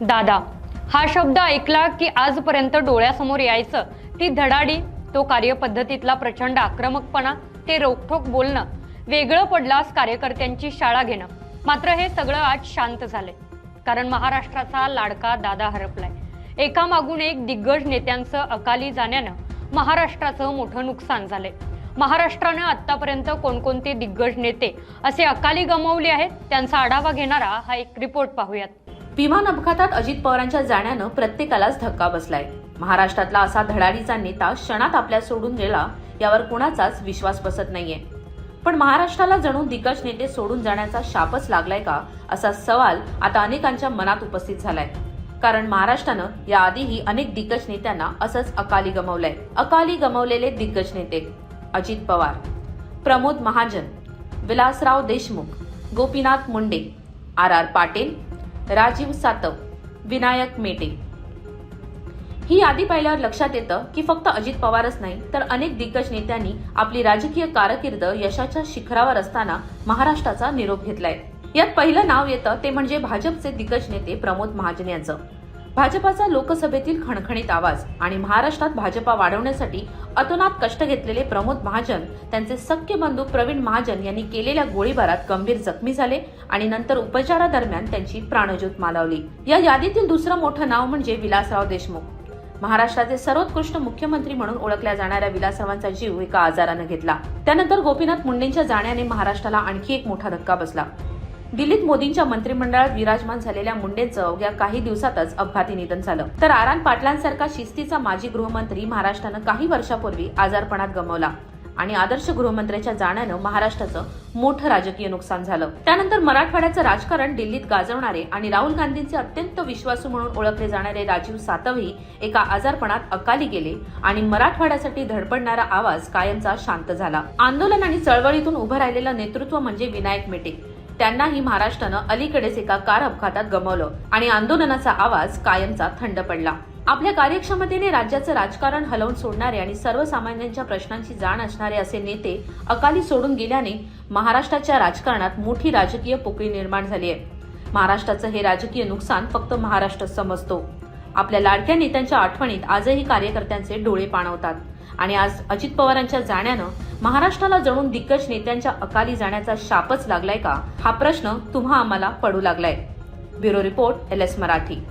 दादा हा शब्द ऐकला की आजपर्यंत डोळ्यासमोर यायचं. ती धडाडी तो कार्यपद्धतीतला प्रचंड आक्रमकपणा ते रोखठोक बोलणं वेगळं पडलास कार्यकर्त्यांची शाळा घेणं. मात्र हे सगळं आज शांत झालंय. कारण महाराष्ट्राचा लाडका दादा हरपलाय. एका मागून एक दिग्गज नेत्यांचं अकाली जाण्यानं महाराष्ट्राचं मोठं नुकसान झालंय. महाराष्ट्रानं आतापर्यंत कोणकोणते दिग्गज नेते असे अकाली गमावले आहेत त्यांचा आढावा घेणारा हा एक रिपोर्ट पाहूयात. विमान अपघातात अजित पवारांच्या जाण्यानं प्रत्येकालाच धक्का बसलाय. महाराष्ट्रातला असा धडाडीचा नेता क्षणात आपल्या सोडून गेला यावर कुणाचाच विश्वास बसत नाहीये. पण महाराष्ट्राला जणू दिग्गज नेते सोडून जाण्याचा शापच लागलाय का असा सवाल आता अनेकांच्या मनात उपस्थित झालाय. कारण महाराष्ट्रानं याआधीही अनेक दिग्गज नेत्यांना असंच अकाली गमावलंय. अकाली गमावलेले दिग्गज नेते अजित पवार प्रमोद महाजन विलासराव देशमुख गोपीनाथ मुंडे आर आर पाटील राजीव सातव विनायक मेटे. ही यादी पाहिल्यावर लक्षात येतं की फक्त अजित पवारच नाही तर अनेक दिग्गज नेत्यांनी आपली राजकीय कारकीर्द यशाच्या शिखरावर असताना महाराष्ट्राचा निरोप घेतलाय. यात पहिलं नाव येतं ते म्हणजे भाजपचे दिग्गज नेते प्रमोद महाजन यांचं. भाजपाचा लोकसभेतील खणखणीत आवाज आणि महाराष्ट्रात भाजपा वाढवण्यासाठी अतोनात कष्ट घेतलेले प्रमोद महाजन त्यांचे सख्य बंधू प्रवीण महाजन यांनी केलेल्या गोळीबारात गंभीर जखमी झाले आणि नंतर उपचारादरम्यान त्यांची प्राणज्योत मालावली. या यादीतील दुसरं मोठं नाव म्हणजे विलासराव देशमुख. महाराष्ट्राचे सर्वोत्कृष्ट मुख्यमंत्री म्हणून ओळखल्या जाणाऱ्या विलासरावांचा जीव एका आजारानं घेतला. त्यानंतर गोपीनाथ मुंडेंच्या जाण्याने महाराष्ट्राला आणखी एक मोठा धक्का बसला. दिल्लीत मोदींच्या मंत्रिमंडळात विराजमान झालेल्या मुंडेंचं अवघ्या काही दिवसातच अपघाती निधन झालं. तर आरान पाटलांसारखा शिस्तीचा माजी गृहमंत्री महाराष्ट्रानं काही वर्षापूर्वी आजारपणात गमावला आणि आदर्श गृहमंत्र्याच्या जाण्यानं महाराष्ट्राचं मोठं राजकीय नुकसान झालं. त्यानंतर मराठवाड्याचं राजकारण दिल्लीत गाजवणारे आणि राहुल गांधींचे अत्यंत विश्वासू म्हणून ओळखले जाणारे राजीव सातवही एका आजारपणात अकाली गेले आणि मराठवाड्यासाठी धडपडणारा आवाज कायमचा शांत झाला. आंदोलन आणि चळवळीतून उभं राहिलेलं नेतृत्व म्हणजे विनायक मेटे. त्यांनाही महाराष्ट्रानं अलीकडेच एका कार अपघातात गमावलं आणि आंदोलनाचा आवाज कायमचा थंड पडला. आपल्या कार्यक्षमतेने राज्याचं राजकारण हलवून सोडणारे आणि सर्वसामान्यांच्या प्रश्नांची जाण असणारे असे नेते अकाली सोडून गेल्याने महाराष्ट्राच्या राजकारणात मोठी राजकीय पोकळी निर्माण झाली आहे. महाराष्ट्राचं हे राजकीय नुकसान फक्त महाराष्ट्र समजतो. आपल्या लाडक्या नेत्यांच्या आठवणीत आजही कार्यकर्त्यांचे डोळे पाणवतात. आणि आज अजित पवारांच्या जाण्यानं महाराष्ट्राला जणून दिग्गज नेत्यांच्या अकाली जाण्याचा शापच लागलाय का? हा प्रश्न तुम्हा आम्हाला पडू लागलाय. Bureau report L S Marathi.